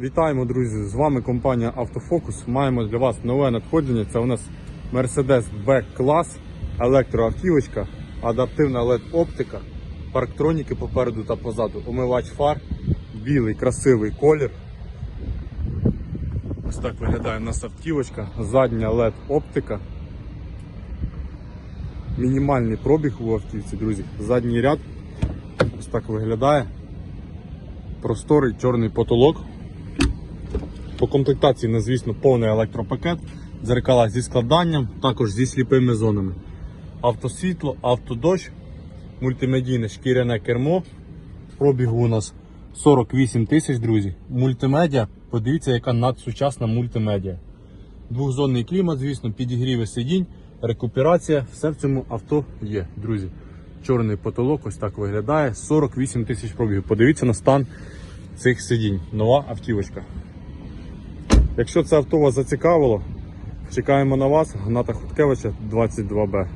Вітаємо, друзі! З вами компанія Автофокус. Маємо для вас нове надходження. Це у нас Mercedes B-клас, електроавтівочка, адаптивна LED-оптика, парктроніки попереду та позаду, омивач фар, білий красивий колір. Ось так виглядає у нас автівочка, задня LED-оптика. Мінімальний пробіг у автівці, друзі. Задній ряд. Ось так виглядає. Просторий чорний потолок. По комплектації, на звісно, повний електропакет, дзеркала зі складанням, також зі сліпими зонами. Автосвітло, автодощ, мультимедійне шкіряне кермо. Пробігу у нас 48 тисяч, друзі. Мультимедіа, подивіться, яка надсучасна мультимедіа. Двохзонний клімат, звісно, підігріви сидінь, рекуперація, все в цьому авто є, друзі. Чорний потолок ось так виглядає. 48 тисяч пробігів. Подивіться на стан цих сидінь. Нова автівочка. Якщо це авто вас зацікавило, чекаємо на вас, Гната Хуткевича 22Б.